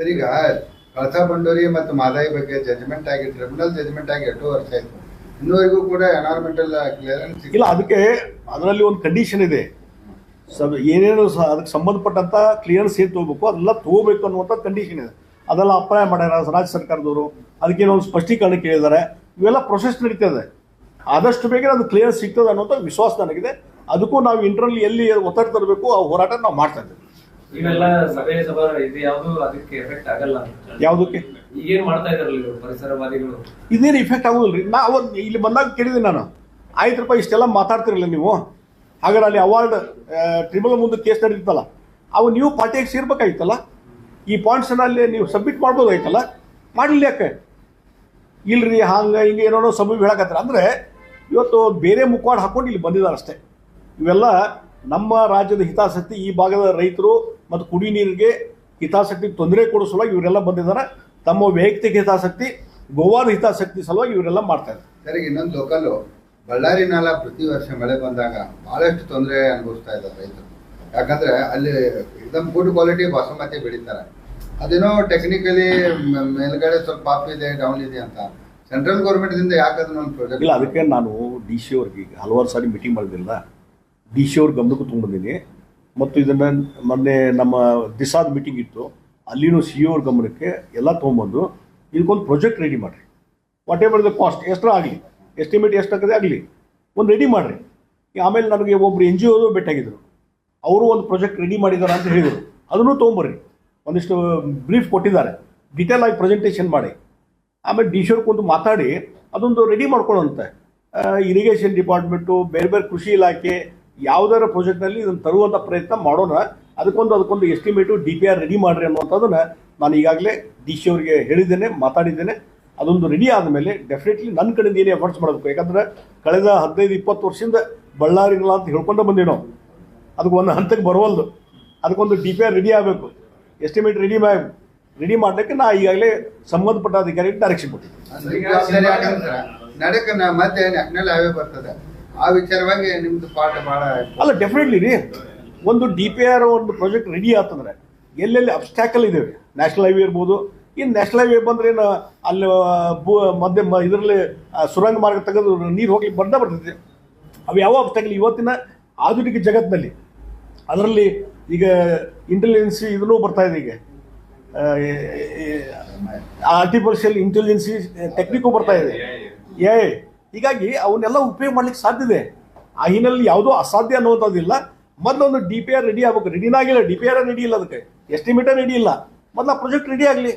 Sir ಈಗ ಕಳಸಾ ಬಂಡೂರಿ ಮತ್ತು ಮಾದಾಯಿ ಬಗ್ಗೆ ಜಜ್ಮೆಂಟ್ ಆಗಿ ಟ್ರಿಬ್ಯುನಲ್ ಜಜ್ಮೆಂಟ್ ಆಗಿ ಎಷ್ಟು ವರ್ಷ ಆಯ್ತು. ಇನ್ನೂವರೆಗೂ ಕೂಡ ಎನ್ವೈರ್ಮೆಂಟಲ್ ಕ್ಲಿಯರೆನ್ಸ್ ಇಲ್ಲ ಅದಕ್ಕೆ ಅದರಲ್ಲಿ ಒಂದು ಕಂಡೀಷನ್ ಇದೆ. ಸಬ್ ಏನೇನು ಸ ಅದಕ್ಕೆ ಸಂಬಂಧಪಟ್ಟಂತ ಕ್ಲಿಯರೆನ್ಸ್ ಏನು ತಗೋಬೇಕು ಅದೆಲ್ಲ ತಗೋಬೇಕು ಅನ್ನುವಂಥ ಕಂಡೀಷನ್ ಇದೆ. ಅದೆಲ್ಲ ಅಪ್ಲೈ ಮಾಡ್ಯಾರ ರಾಜ್ಯ ಸರ್ಕಾರದವರು. ಅದಕ್ಕೇನೋ ಒಂದು ಸ್ಪಷ್ಟೀಕರಣ ಕೇಳಿದ್ದಾರೆ. ಇವೆಲ್ಲ ಪ್ರೊಸೆಸ್ ನಡೀತದೆ ಆದಷ್ಟು ಬೇಗ ಅದು ಕ್ಲಿಯರ್ ಸಿಗ್ತದೆ ಅನ್ನೋಂಥ ವಿಶ್ವಾಸ ನನಗಿದೆ. ಅದಕ್ಕೂ ನಾವು ಇಂಟರ್ನಲ್ಲಿ ಎಲ್ಲಿ ಒತ್ತಡ ತರಬೇಕು ಆ ಹೋರಾಟ ನಾವು ಮಾಡ್ತಾ ಇದ್ದೇವೆ. ಇವೆಲ್ಲ ಸಭೆ ಸಭಾ ಇದು ಯಾವುದು ಅದಕ್ಕೆ ಎಫೆಕ್ಟ್ ಆಗಲ್ಲ ಯಾವುದಕ್ಕೆ? ಈಗೇನು ಮಾಡ್ತಾ ಇದಾರಲ್ಲ ಇವರು ಪರಿಸರವಾದಿಗಳು? ಇದೇನು ಇಫೆಕ್ಟ್ ಆಗೋದಿಲ್ಲ ರೀ ನಾ ಅವ್ರು ಇಲ್ಲಿ ಬಂದಾಗ ಕೇಳಿದೆ ನಾನು. ಆಯ್ತು ರೂಪಾಯಿ ಇಷ್ಟೆಲ್ಲ ಮಾತಾಡ್ತಿರಲಿಲ್ಲ ನೀವು? ಹಾಗಾದ್ರೆ ಅಲ್ಲಿ ಅವಾರ್ಡ್ ಟ್ರಿಬ್ಯುನಲ್ ಮುಂದೆ ಕೇಸ್ ನಡೀತಲ್ಲ ಅವು ನೀವು ಪಾರ್ಟಿಯಾಗಿ ಸೇರ್ಬೇಕಾಗಿತ್ತಲ್ಲ ಈ ಪಾಯಿಂಟ್ಸನ್ನ ಅಲ್ಲಿ ನೀವು ಸಬ್ಮಿಟ್ ಮಾಡ್ಬೋದಾಯ್ತಲ್ಲ? ಮಾಡಲಿಲ್ಲ ಯಾಕೆ? ಇಲ್ರಿ ಹಂಗೆ ಹಿಂಗೆ ಏನೋ ಸಬ್ ಹೇಳಕತ್ತಾರೆ. ಅಂದರೆ ಇವತ್ತು ಬೇರೆ ಮುಖವಾಡ ಹಾಕೊಂಡು ಇಲ್ಲಿ ಬಂದಿದ್ದಾರೆ ಅಷ್ಟೇ ಇವೆಲ್ಲ ನಮ್ಮ ರಾಜ್ಯದ ಹಿತಾಸಕ್ತಿ ಈ ಭಾಗದ ರೈತರು ಮತ್ತು ಕುಡಿ ನೀರಿಗೆ ಹಿತಾಸಕ್ತಿ ತೊಂದರೆ ಕೊಡೋ ಸಲುವಾಗಿ ಇವರೆಲ್ಲ ಬಂದಿದ್ದಾರೆ. ತಮ್ಮ ವೈಯಕ್ತಿಕ ಹಿತಾಸಕ್ತಿ ಗೋವಾದ ಹಿತಾಸಕ್ತಿ ಸಲುವಾಗಿ ಇವರೆಲ್ಲ ಮಾಡ್ತಾ ಇದ್ದಾರೆ. ಸರ್ ಇನ್ನೊಂದು ಲೋಕಲ್ಲು. ಬಳ್ಳಾರಿ ನಾಲ ಪ್ರತಿ ವರ್ಷ ಮಳೆ ಬಂದಾಗ ಬಹಳಷ್ಟು ತೊಂದರೆ ಅನುಭವಿಸ್ತಾ ಇದ್ದಾರೆ ರೈತರು. ಯಾಕಂದ್ರೆ ಅಲ್ಲಿ ಎಕ್ದಮ್ ಗುಡ್ ಕ್ವಾಲಿಟಿ ಬಾಸುಮತಿ ಬೆಳೀತಾರೆ. ಅದೇನೋ ಟೆಕ್ನಿಕಲಿ ಮೇಲ್ಗಡೆ ಸ್ವಲ್ಪ ಅಪ್ ಇದೆ ಡೌನ್ ಇದೆ ಅಂತ. ಸೆಂಟ್ರಲ್ ಗೌರ್ಮೆಂಟ್ದಿಂದ ಯಾಕಂದ್ರೆ ಒಂದು ಪ್ರಾಜೆಕ್ಟ್ ಇಲ್ಲ ಅದಕ್ಕೆ ನಾನು ಡಿ ಸಿ ಅವ್ರಿಗೆ ಹಲವಾರು ಸಾರಿ ಮೀಟಿಂಗ್ ಮಾಡಿದ್ದಿಲ್ಲ ಡಿ ಸಿ ಅವ್ರ ಗಮನಕ್ಕೂ ತೊಗೊಂಡಿದ್ದೀನಿ ಮತ್ತು ಇದನ್ನು ಮೊನ್ನೆ ನಮ್ಮ ದಿಸಾದ ಮೀಟಿಂಗ್ ಇತ್ತು. ಅಲ್ಲಿನೂ ಸಿ ಅವ್ರ ಗಮನಕ್ಕೆ ಎಲ್ಲ ತೊಗೊಂಬಂದು ಇದಕ್ಕೊಂದು ಪ್ರಾಜೆಕ್ಟ್ ರೆಡಿ ಮಾಡಿರಿ. ವಾಟ್ ಎವರ್ ದ ಕಾಸ್ಟ್ ಎಷ್ಟರ ಆಗಲಿ? ಎಸ್ಟಿಮೇಟ್ ಎಷ್ಟಾಗದೆ ಆಗಲಿ? ಒಂದು ರೆಡಿ ಮಾಡಿರಿ. ಆಮೇಲೆ ನನಗೆ ಒಬ್ಬರು ಎನ್ ಜಿ ಒದು ಬೆಟ್ಟಾಗಿದ್ದರು ಅವರು ಒಂದು ಪ್ರಾಜೆಕ್ಟ್ ರೆಡಿ ಮಾಡಿದ್ದಾರೆ ಅಂತ ಹೇಳಿದರು. ಅದನ್ನು ತೊಗೊಂಬರ್ರಿ ಒಂದಿಷ್ಟು ಬ್ರೀಫ್ ಕೊಟ್ಟಿದ್ದಾರೆ. ಡಿಟೇಲ್ ಆಗಿ ಪ್ರೆಸೆಂಟೇಷನ್ ಮಾಡಿ. ಆಮೇಲೆ ಡಿ ಕುಂತು ಮಾತಾಡಿ, ಅದೊಂದು ರೆಡಿ ಮಾಡ್ಕೊಳ್ಳೋಂತೆ ಇರಿಗೇಷನ್ ಡಿಪಾರ್ಟ್ಮೆಂಟು ಬೇರೆ ಬೇರೆ ಕೃಷಿ ಇಲಾಖೆ ಯಾವುದಾರ ಪ್ರಾಜೆಕ್ಟ್ನಲ್ಲಿ ಇದನ್ನು ತರುವಂಥ ಪ್ರಯತ್ನ ಮಾಡೋಣ. ಅದಕ್ಕೊಂದು ಅದಕ್ಕೊಂದು estimate D P R ready ಮಾಡಿರಿ ಅನ್ನುವಂಥದ್ದನ್ನು ನಾನು ಈಗಾಗಲೇ ಡಿ ಸಿ ಅವರಿಗೆ ಹೇಳಿದ್ದೇನೆ, ಮಾತಾಡಿದ್ದೇನೆ. ಅದೊಂದು ರೆಡಿ ಆದಮೇಲೆ ಡೆಫಿನೆಟ್ಲಿ ನನ್ನ ಕಡೆಯಿಂದ ಏನೇ ಎಫರ್ಟ್ಸ್ ಮಾಡಬೇಕು. ಯಾಕಂದ್ರೆ ಕಳೆದ ಹದಿನೈದು, ಇಪ್ಪತ್ತು ವರ್ಷದಿಂದ ಬಳ್ಳಾರಿಗಳ ಅಂತ ಹೇಳ್ಕೊಂಡು ಬಂದೀವಿ ನಾವು ಅದಕ್ಕೆ ಒಂದು ಹಂತಕ್ಕೆ ಬರವಲ್ದು. ಅದಕ್ಕೊಂದು ಡಿ ಪಿ ಆರ್ ರೆಡಿ ಆಗಬೇಕು. ಎಸ್ಟಿಮೇಟ್ ರೆಡಿ ಮಾಡಬೇಕು ರೆಡಿ ಮಾಡಲಿಕ್ಕೆ ನಾ ಈಗಾಗಲೇ ಸಂಬಂಧಪಟ್ಟ ಅಧಿಕಾರಿಗೆ ಡೈರೆಕ್ಷನ್ ಕೊಟ್ಟಿದ್ದೆ ಮಧ್ಯೆ ಆ ವಿಚಾರವಾಗಿ ನಿಮ್ದು ಪಾಠ ಬಹಳ ಅಲ್ಲ ಡೆಫಿನೆಟ್ಲಿ ರೀ. ಒಂದು ಡಿ ಪಿ ಆರ್ ಒಂದು ಪ್ರಾಜೆಕ್ಟ್ ರೆಡಿ ಆತಂದ್ರೆ ಎಲ್ಲೆಲ್ಲಿ ಅಬ್ಸ್ಟ್ಯಾಕಲ್ ಇದಾವೆ ನ್ಯಾಷನಲ್ ಹೈವೇ ಇರ್ಬೋದು ಇನ್ನು ನ್ಯಾಷನಲ್ ಹೈವೇ ಬಂದ್ರೆ ಏನು ಅಲ್ಲಿ ಭೂ ಮಧ್ಯ ಮ- ಇದರಲ್ಲಿ ಸುರಂಗ ಮಾರ್ಗ ತೆಗೆದು ನೀರು ಹೋಗ್ಲಿಕ್ಕೆ ಬಂದ ಬರ್ತೈತಿ. ಅವು ಯಾವ ಅಬ್ಸ್ಟ್ಯಾಕಲ್ ಇವತ್ತಿನ ಆಧುನಿಕ ಜಗತ್ತಿನಲ್ಲಿ ಅದರಲ್ಲಿ ಈಗ ಇಂಟೆಲಿಜೆನ್ಸಿ ಇದನ್ನು ಬರ್ತಾ ಇದೆ ಈಗ. ಆರ್ಟಿಫಿಷಿಯಲ್ ಇಂಟೆಲಿಜೆನ್ಸಿ ಟೆಕ್ನಿಕ್ಕು ಬರ್ತಾ ಇದೆ. ಏ ಹೀಗಾಗಿ ಅವನ್ನೆಲ್ಲ ಉಪಯೋಗ ಮಾಡ್ಲಿಕ್ಕೆ ಸಾಧ್ಯ ಇದೆ. ಆ ಹಿನ್ನೆಲೆಯಲ್ಲಿ ಯಾವುದೋ ಅಸಾಧ್ಯ ಅನ್ನುವಂಥದ್ದಿಲ್ಲ. ಮೊದಲೊಂದು ಡಿ ಪಿ ಆರ್ ರೆಡಿ ಆಗ್ಬೇಕು. ರೆಡಿನ ಆಗಿಲ್ಲ ಡಿ ಪಿ ಆರ್ ರೆಡಿ ಇಲ್ಲ ಅದಕ್ಕೆ. ಎಸ್ಟಿಮೇಟರ್ ರೆಡಿ ಇಲ್ಲ. ಮೊದಲ ಪ್ರಾಜೆಕ್ಟ್ ರೆಡಿ ಆಗಲಿ.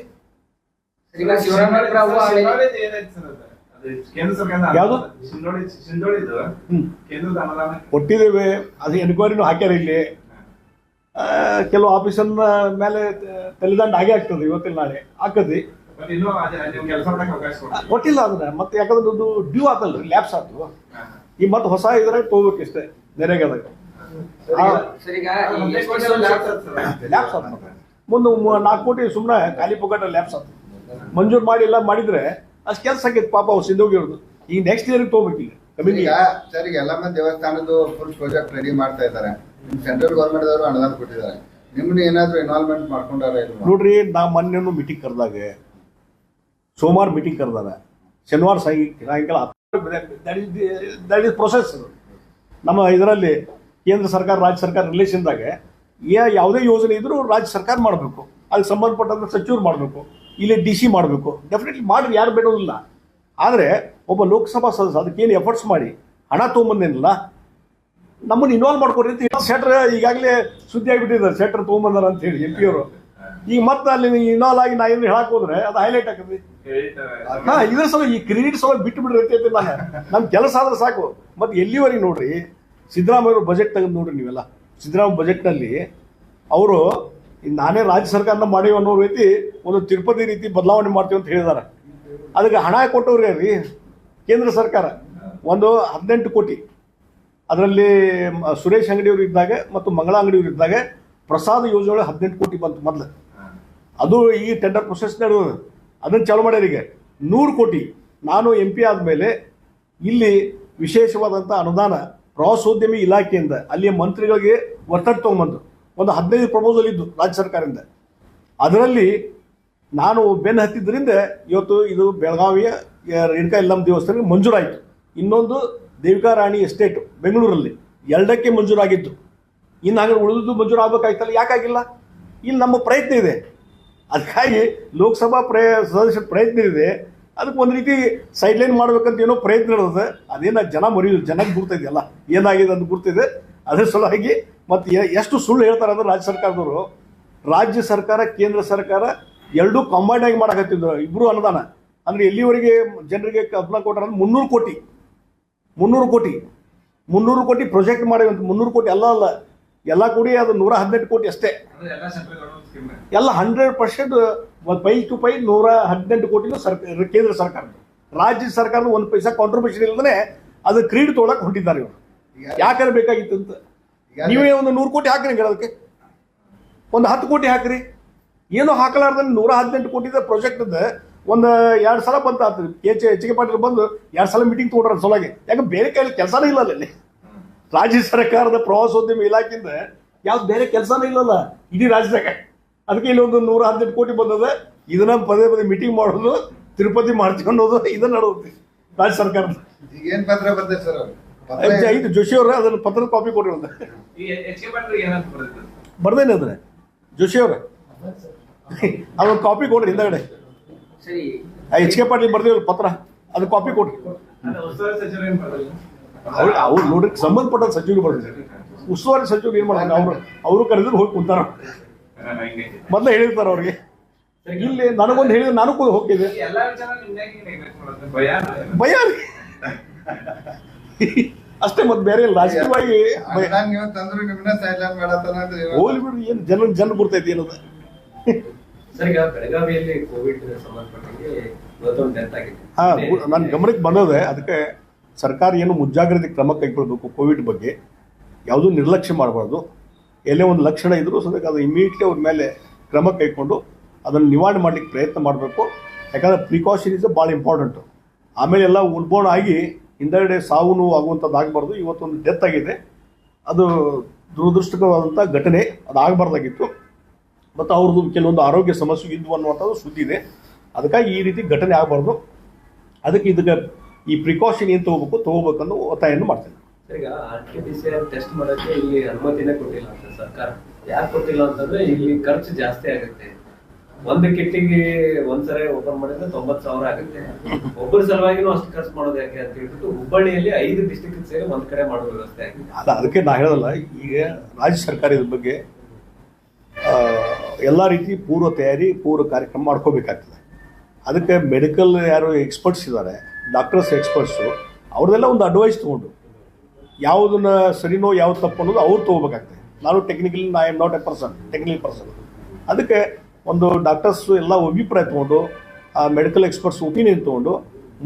ಯಾವುದು? ಕೊಟ್ಟಿದ್ದೇವೆ ಅದು ಎನ್ಕ್ವೈರಿನೂ ಹಾಕ್ಯಾರ ಇಲ್ಲಿ. ಕೆಲವು ಆಫೀಸನ್ನ ಮೇಲೆ ತಲೆದಂಡ ಹಾಗೆ ಆಗ್ತದೆ. ಇವತ್ತಿನ ನಾಳೆ. ಆಗ್ತದೆ ಕೊಟ್ಟಿಲ್ಲ ಅದನ್ನ ಮತ್ತೆ ಯಾಕಂದ್ರೆ ಅದು ಡ್ಯೂ ಆತಲ್ರಿ ಲ್ಯಾಬ್ಸ್ ಆತು. ಈ ಮತ್ತೆ ಹೊಸ ಇದ್ರಾಗ ತಗೋಬೇಕು ಇಷ್ಟೇ ನೆರೆಗದಾಗ ಲ್ಯಾಬ್ಸ್ ಆತ. ಮುಂದೆ ನಾಲ್ಕು ಕೋಟಿ ಸುಮ್ಮನೆ ಖಾಲಿ ಪೊಗಟ ಲ್ಯಾಬ್ಸ್ ಆತು. ಮಂಜೂರು ಮಾಡಿ ಎಲ್ಲ ಮಾಡಿದ್ರೆ ಅಷ್ಟು ಕೆಲಸ ಆಗೈತೆ ಪಾಪ ಅವ್ರು ಸಿಂಧೋಗಿರೋದು. ಈಗ ನೆಕ್ಸ್ಟ್ ಇಯರ್ಗೆ ತಗೋಬೇಕಿಲ್ಲ ಕಮಿಟಿ. ಸರ್ ಈಗ ಎಲ್ಲಮ್ಮ ದೇವಸ್ಥಾನದ್ದು ಫುಲ್ ಪ್ರಾಜೆಕ್ಟ್ ರೆಡಿ ಮಾಡ್ತಾ ಇದ್ದಾರೆ. ಸೆಂಟ್ರಲ್ ಗೌರ್ಮೆಂಟ್ ಅವರು ಅನುದಾನ ಕೊಟ್ಟಿದ್ದಾರೆ. ನಿಮ್ಮನ್ನ ಏನಾದ್ರು ಇನ್ವಾಲ್ವ್ಮೆಂಟ್ ಮಾಡ್ಕೊಂಡಾರ ಇಲ್ವಾ? ನೋಡ್ರಿ ನಾ ಮೊನ್ನೆನು ಮೀಟಿಂಗ್ ಕರೆದಾಗ. ಸೋಮವಾರ ಮೀಟಿಂಗ್ ಕರೆದಾರ. ಶನಿವಾರ ಸಾಯಿ, ಸಾಯಂಕಾಲ ದಟ್ ಇಸ್ ಪ್ರೊಸೆಸ್ ನಮ್ಮ ಇದರಲ್ಲಿ ಕೇಂದ್ರ ಸರ್ಕಾರ, ರಾಜ್ಯ ಸರ್ಕಾರ ರಿಲೇಷನ್ದಾಗ ಯಾವುದೇ ಯೋಜನೆ ಇದ್ರೂ ರಾಜ್ಯ ಸರ್ಕಾರ ಮಾಡಬೇಕು. ಅದಕ್ಕೆ ಸಂಬಂಧಪಟ್ಟಂಥ ಸಚಿವರು ಮಾಡಬೇಕು. ಇಲ್ಲಿ ಡಿ ಸಿ ಮಾಡಬೇಕು. ಡೆಫಿನೆಟ್ಲಿ ಮಾಡ್ರಿ, ಯಾರು ಬೇಡೋದಿಲ್ಲ. ಆದರೆ ಒಬ್ಬ ಲೋಕಸಭಾ ಸದಸ್ಯ ಅದಕ್ಕೇನು ಎಫರ್ಟ್ಸ್ ಮಾಡಿ, ಹಣ ತೊಗೊಂಬಂದೇನಿಲ್ಲ, ನಮ್ಮನ್ನು ಇನ್ವಾಲ್ವ್ ಮಾಡ್ಕೊಡ್ರಿ ಅಂತ ಶೆಟ್ರ್ ಈಗಾಗಲೇ ಸುದ್ದಿ ಆಗಿಬಿಟ್ಟಿದ್ದಾರೆ. ಶೆಟ್ರ್ ತೊಗೊಂಬಂದಾರ ಅಂತ ಹೇಳಿ ಎಂ ಪಿ ಅವರು. ಈಗ ಮತ್ತೆ ಅಲ್ಲಿ ಇನ್ವಾಲ್ವ್ ಆಗಿ ನಾ ಏನು ಹೇಳಕ್ ಹೋದ್ರೆ ಅದು ಹೈಲೈಟ್ ಆಗ್ತದೆ. ಹಾ ಇದ್ರ ಸಲ ಈ ಕ್ರೆಡಿಟ್ ಸಲ ಬಿಟ್ಟು ಬಿಡ್ರಿ ನಾನು ನಮ್ಮ ಕೆಲಸ ಆದ್ರೆ ಸಾಕು. ಮತ್ತೆ ಎಲ್ಲಿವರೆಗೆ ನೋಡ್ರಿ? ಸಿದ್ದರಾಮಯ್ಯ ಬಜೆಟ್ ತೆಗೆದು ನೋಡ್ರಿ ನೀವೆಲ್ಲ. ಸಿದ್ದರಾಮಯ್ಯ ಬಜೆಟ್ನಲ್ಲಿ ಅವರು ನಾನೇ ರಾಜ್ಯ ಸರ್ಕಾರನ ಮಾಡೀವಿ ಅನ್ನೋ ರೀತಿ ಒಂದು ತಿರುಪತಿ ರೀತಿ ಬದಲಾವಣೆ ಮಾಡ್ತೀವಿ ಅಂತ ಹೇಳಿದಾರೆ. ಅದಕ್ಕೆ ಹಣ ಕೊಟ್ಟವ್ರಿ ರೀ ಕೇಂದ್ರ ಸರ್ಕಾರ. ಒಂದು ಹದಿನೆಂಟು ಕೋಟಿ. ಅದರಲ್ಲಿ ಸುರೇಶ್ ಅಂಗಡಿಯವರು ಇದ್ದಾಗ ಮತ್ತು ಮಂಗಳ ಅಂಗಡಿಯವರು ಇದ್ದಾಗ ಪ್ರಸಾದ ಯೋಜನೆ ಹದಿನೆಂಟು ಕೋಟಿ ಬಂತು ಮೊದಲು. ಅದು ಈ ಟೆಂಡರ್ ಪ್ರೊಸೆಸ್ ನಡೆಯೋದು ಅದನ್ನು ಚಾಲು ಈಗ. ನೂರು ಕೋಟಿ. ನಾನು ಎಂ ಪಿ ಆದಮೇಲೆ ಇಲ್ಲಿ ವಿಶೇಷವಾದಂಥ ಅನುದಾನ ಪ್ರವಾಸೋದ್ಯಮಿ ಇಲಾಖೆಯಿಂದ ಅಲ್ಲಿಯ ಮಂತ್ರಿಗಳಿಗೆ ಒತ್ತಡ ತೊಗೊಂಬಂದು ಒಂದು ಹದಿನೈದು ಪ್ರಪೋಸಲ್ ಇದ್ದು ರಾಜ್ಯ ಸರ್ಕಾರದಿಂದ. ಅದರಲ್ಲಿ ನಾನು ಬೆನ್ನು ಹತ್ತಿದ್ದರಿಂದ ಇವತ್ತು ಇದು ಬೆಳಗಾವಿಯ ರೇಣುಕಾ ಇಲ್ಲಂ ದೇವಸ್ಥಾನಕ್ಕೆ ಮಂಜೂರಾಯಿತು ಇನ್ನೊಂದು ದೇವಿಕಾ ರಾಣಿ ಎಸ್ಟೇಟ್ ಬೆಂಗಳೂರಲ್ಲಿ ಎರಡಕ್ಕೆ ಮಂಜೂರಾಗಿತ್ತು ಇನ್ನು ಹಾಗೆ ಉಳಿದು ಮಂಜೂರು ಆಗ್ಬೇಕಾಯ್ತಲ್ಲ ಯಾಕಾಗಿಲ್ಲ? ಇಲ್ಲಿ ನಮ್ಮ ಪ್ರಯತ್ನ ಇದೆ. ಅದಕ್ಕಾಗಿ ಲೋಕಸಭಾ ಪ್ರಯ ಸದಸ್ಯ ಪ್ರಯತ್ನ ಇದೆ. ಅದಕ್ಕೆ ಒಂದು ರೀತಿ ಸೈಡ್ಲೈನ್ ಮಾಡ್ಬೇಕಂತ ಏನೋ ಪ್ರಯತ್ನ ನಡೆದಿದೆ ಅದೇನ ಜನ ಮರಿಯಿಲ್ಲ ಜನಕ್ಕೆ ಗುರ್ತಿದೆಯಲ್ಲ ಏನಾಗಿದೆ ಅಂತ ಗುರ್ತಿದೆ. ಅದ್ರ ಸಲುವಾಗಿ ಮತ್ತು ಎಷ್ಟು ಸುಳ್ಳು ಹೇಳ್ತಾರೆ ಅಂದ್ರೆ ರಾಜ್ಯ ಸರ್ಕಾರದವರು, ರಾಜ್ಯ ಸರ್ಕಾರ, ಕೇಂದ್ರ ಸರ್ಕಾರ ಎರಡೂ ಕಂಬೈಂಡ್ ಆಗಿ ಮಾಡಕತ್ತಿದ್ರು. ಇಬ್ಬರು ಅನುದಾನ. ಅಂದರೆ ಎಲ್ಲಿವರೆಗೆ ಜನರಿಗೆ ಕಬ್ಬನ ಕೊಟ್ಟರೆ ಅಂದ್ರೆ ಮುನ್ನೂರು ಕೋಟಿ. ಮುನ್ನೂರು ಕೋಟಿ. ಮುನ್ನೂರು ಕೋಟಿ ಪ್ರೊಜೆಕ್ಟ್ ಮಾಡಿ ಮುನ್ನೂರು ಕೋಟಿ ಅಲ್ಲ ಅಲ್ಲ. ಎಲ್ಲ ಕೂಡಿ ಅದು ನೂರ ಹದಿನೆಂಟು ಕೋಟಿ ಅಷ್ಟೇ. ಎಲ್ಲ ಹಂಡ್ರೆಡ್ ಪರ್ಸೆಂಟ್ ಪೈ ಟು ಪೈ ನೂರ ಹದಿನೆಂಟು ಕೋಟಿನೂ ಸರ್ಕಾರ ಕೇಂದ್ರ ಸರ್ಕಾರ ರಾಜ್ಯ ಸರ್ಕಾರದ ಒಂದು ಪೈಸಾ ಕಾಂಟ್ರಿಬ್ಯೂಷನ್ ಇಲ್ಲದೇ ಅದು ಕ್ರೀಡೆ ತೊಗೊಳಕ್ ಹೊಂಟಿದ್ದಾರೆ ಇವರು. ಯಾಕಂದ್ರೆ ಬೇಕಾಗಿತ್ತು ಅಂತ. ನೀವೇ ಒಂದು ನೂರು ಕೋಟಿ ಹಾಕ್ರಿ ಅದಕ್ಕೆ. ಒಂದು ಹತ್ತು ಕೋಟಿ ಹಾಕ್ರಿ. ಏನು ಹಾಕಲಾರ್ದ ನೂರ ಹದಿನೆಂಟು ಕೋಟಿದ ಪ್ರಾಜೆಕ್ಟ್ ಒಂದು ಎರಡು ಸಲ ಬಂತ ಕೆ ಪಾಟೀಲ್ ಬಂದು ಎರಡು ಸಲ ಮೀಟಿಂಗ್ ತೊಗೊಂಡ್ರೆ ಸೊಲಾಗೆ ಯಾಕೆ ಬೇರೆ ಕೈಲಿ ಕೆಲಸನೇ ಇಲ್ಲ ಅಲ್ಲಿ ರಾಜ್ಯ ಸರ್ಕಾರದ ಪ್ರವಾಸೋದ್ಯಮ ಇಲಾಖೆಯಿಂದ ಯಾವ್ದು ಬೇರೆ ಕೆಲಸನೇ ಇಲ್ಲಲ್ಲ. ಇಡೀ ರಾಜ್ಯದಾಗ. ಅದಕ್ಕೆ ಇಲ್ಲೊಂದು ನೂರ ಹದಿನೆಂಟು ಕೋಟಿ ಬಂದದ. ಇದನ್ನ ಪದೇ ಪದೇ ಮೀಟಿಂಗ್ ಮಾಡೋದು ತಿರುಪತಿ ಮಾಡ್ಕೊಂಡು ಇದನ್ನ ನಡೆಯುತ್ತೆ ರಾಜ್ಯ ಸರ್ಕಾರದ. ಈಗ ಏನ್ ಪತ್ರ ಬರ್ತಾರೆ ಸರ್? ಐದು ಜೋಶಿ ಅವ್ರ ಅದನ್ನ ಪತ್ರದ ಕಾಪಿ ಕೊಡಿ ಅಂತ ಈ ಎಚ್ ಕೆ ಪಾಟೀಲ್ ಏನಂತ ಬರೆದಿದ್ದು ಬರ್ದೇನೆ ಅದನ್ನ ಜೋಶಿ ಅವ್ರೆ. ಅದೊಂದು ಕಾಪಿ ಕೊಡ್ರಿ ಹಿಂದಗಡೆ. ಸರಿ. ಎಚ್ ಕೆ ಪಾಟೀಲ್ ಬರ್ದೇವಲ್ಲ ಪತ್ರ. ಅದು ಕಾಪಿ ಕೊಡ್ರಿ. ಅವ್ರು ಅವ್ರು ನೋಡ್ರಿ ಸಂಬಂಧಪಟ್ಟ ಸಚಿವರು ಬರ್ತಾರೆ ಉಸ್ತುವಾರಿ ಸಚಿವರು ಏನ್ ಮಾಡ್ತಾರೆ? ಅವರು ಅವರು ಕರೆದ್ರೆ ಹೋಗಿ ಕುಂತಾರ. ಮೊದಲೇ ಹೇಳಿರ್ತಾರ ಅವ್ರಿಗೆ. ಇಲ್ಲಿ ನನಗೊಂದು ಹೇಳಿದ್ರೆ ನಾನು ನಿಮ್ದಾಗಿ ನೆಗ್ಲೆಕ್ಟ್ ಭಯ ಅಷ್ಟೇ ಮತ್ತೆ ಬೇರೆ ಇಲ್ಲ. ರಾಜಕೀಯವಾಗಿ? ಹೋಗ್ಲಿ ಬಿಡ್ರಿ ಏನು ಜನ ಜನ ಗುರ್ತೈತಿ ಏನದ? ಬೆಳಗಾವಿಯಲ್ಲಿ ಕೋವಿಡ್ ಸಂಬಂಧಪಟ್ಟಂಗೆ ನನ್ನ ಗಮನಕ್ಕೆ ಬಂದದೆ ಅದಕ್ಕೆ ಸರ್ಕಾರ ಏನು ಮುಂಜಾಗ್ರತೆ ಕ್ರಮ ಕೈಗೊಳ್ಳಬೇಕು ಕೋವಿಡ್ ಬಗ್ಗೆ, ಯಾವುದೂ ನಿರ್ಲಕ್ಷ್ಯ ಮಾಡಬಾರ್ದು ಎಲ್ಲೇ ಒಂದು ಲಕ್ಷಣ ಇದ್ದರೂ ಸದ್ಯಕ್ಕೆ ಅದು ಇಮಿಡಿಯೇಟ್ಲಿ ಅವ್ರ ಮೇಲೆ ಕ್ರಮ ಕೈಗೊಂಡು ಅದನ್ನು ನಿವಾರಣೆ ಮಾಡಲಿಕ್ಕೆ ಪ್ರಯತ್ನ ಮಾಡಬೇಕು. ಯಾಕಂದರೆ ಪ್ರಿಕಾಷನ್ ಇಸ್ ಭಾಳ ಇಂಪಾರ್ಟೆಂಟು ಆಮೇಲೆ ಎಲ್ಲ ಉಲ್ಬೋಣ ಆಗಿ ಹಿಂದೆಗಡೆ ಸಾವು ನೋವು ಆಗುವಂಥದ್ದು ಆಗಬಾರ್ದು. ಇವತ್ತೊಂದು ಡೆತ್ ಆಗಿದೆ. ಅದು ದುರದೃಷ್ಟಕರವಾದಂಥ ಘಟನೆ, ಅದು ಆಗಬಾರ್ದಾಗಿತ್ತು. ಮತ್ತು ಅವ್ರದ್ದು ಕೆಲವೊಂದು ಆರೋಗ್ಯ ಸಮಸ್ಯೆ ಇದ್ವು ಅನ್ನುವಂಥದ್ದು ಸುದ್ದಿ ಇದೆ. ಅದಕ್ಕಾಗಿ ಈ ರೀತಿ ಘಟನೆ ಆಗಬಾರ್ದು. ಅದಕ್ಕೆ ಇದಕ್ಕೆ ಈ ಪ್ರಿಕಾಷನ್ ಏನು ತಗೋಬೇಕು ಅನ್ನೋ ಒತ್ತಾಯವನ್ನು ಮಾಡ್ತೇನೆ. ಈಗ ಆರ್ ಟಿ ಸಿ ಟೆಸ್ಟ್ ಮಾಡೋಕ್ಕೆ ಇಲ್ಲಿ ಅನುಮತಿನೇ ಕೊಟ್ಟಿಲ್ಲ ಅಂತ ಸರ್ಕಾರ. ಯಾಕೆ ಕೊಟ್ಟಿಲ್ಲ ಅಂತಂದ್ರೆ ಇಲ್ಲಿ ಖರ್ಚು ಜಾಸ್ತಿ ಆಗುತ್ತೆ. ಒಂದು ಕಿಟ್ಟಿಗೆ ಒಂದ್ಸರಿ ಓಪನ್ ಮಾಡಿದ್ರೆ ತೊಂಬತ್ ಸಾವಿರ ಆಗುತ್ತೆ. ಒಬ್ಬರ ಸಲುವಾಗಿನೂ ಅಷ್ಟು ಖರ್ಚು ಮಾಡೋದು ಯಾಕೆ ಅಂತ ಹೇಳ್ಬಿಟ್ಟು ಹುಬ್ಬಳ್ಳಿಯಲ್ಲಿ ಐದು ಡಿಸ್ಟಿಕ್ ಸೇರಿ ಒಂದ್ ಕಡೆ ಮಾಡೋ ವ್ಯವಸ್ಥೆ ಆಗಿದೆ. ಅದ ಅದಕ್ಕೆ ನಾ ಹೇಳೋದಲ್ಲ ಈಗ ರಾಜ್ಯ ಸರ್ಕಾರ ಇದ್ರ ಬಗ್ಗೆ ಎಲ್ಲ ರೀತಿ ಪೂರ್ವ ತಯಾರಿ ಪೂರ್ವ ಕಾರ್ಯಕ್ರಮ ಮಾಡ್ಕೋಬೇಕಾಗ್ತದೆ. ಅದಕ್ಕೆ ಮೆಡಿಕಲ್ ಯಾರು ಎಕ್ಸ್ಪರ್ಟ್ಸ್ ಇದ್ದಾರೆ ಡಾಕ್ಟರ್ಸ್ ಎಕ್ಸ್ಪರ್ಟ್ಸು ಅವ್ರದೆಲ್ಲ ಒಂದು ಅಡ್ವೈಸ್ ತೊಗೊಂಡು. ಯಾವುದನ್ನು ಸರಿನೋ ಯಾವ್ದು ತಪ್ಪು ಅನ್ನೋದು ಅವ್ರು ತೊಗೋಬೇಕಾಗ್ತದೆ. ನಾನು technically I am not a person technical person ಅದಕ್ಕೆ ಒಂದು ಡಾಕ್ಟರ್ಸ್ ಎಲ್ಲ ಅಭಿಪ್ರಾಯ ತೊಗೊಂಡು ಆ ಮೆಡಿಕಲ್ ಎಕ್ಸ್ಪರ್ಟ್ಸ್ ಒಪಿನಿಯನ್ ತೊಗೊಂಡು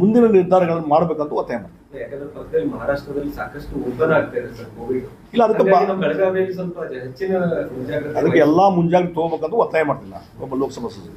ಮುಂದಿನ ನಿರ್ಧಾರಗಳನ್ನು ಮಾಡಬೇಕಂತ ಒತ್ತಾಯ ಮಾಡ್ತೀನಿ. ಯಾಕಂದ್ರೆ ಮಹಾರಾಷ್ಟ್ರದಲ್ಲಿ ಸಾಕಷ್ಟು ಇಲ್ಲ, ಅದಕ್ಕೆ ಅದಕ್ಕೆ ಎಲ್ಲ ಮುಂಜಾಗ್ರತೆ ತಗೋಬೇಕಂತ ಒತ್ತಾಯ ಮಾಡ್ತಿಲ್ಲ ಒಬ್ಬ ಲೋಕಸಭಾ ಸದಸ್ಯ.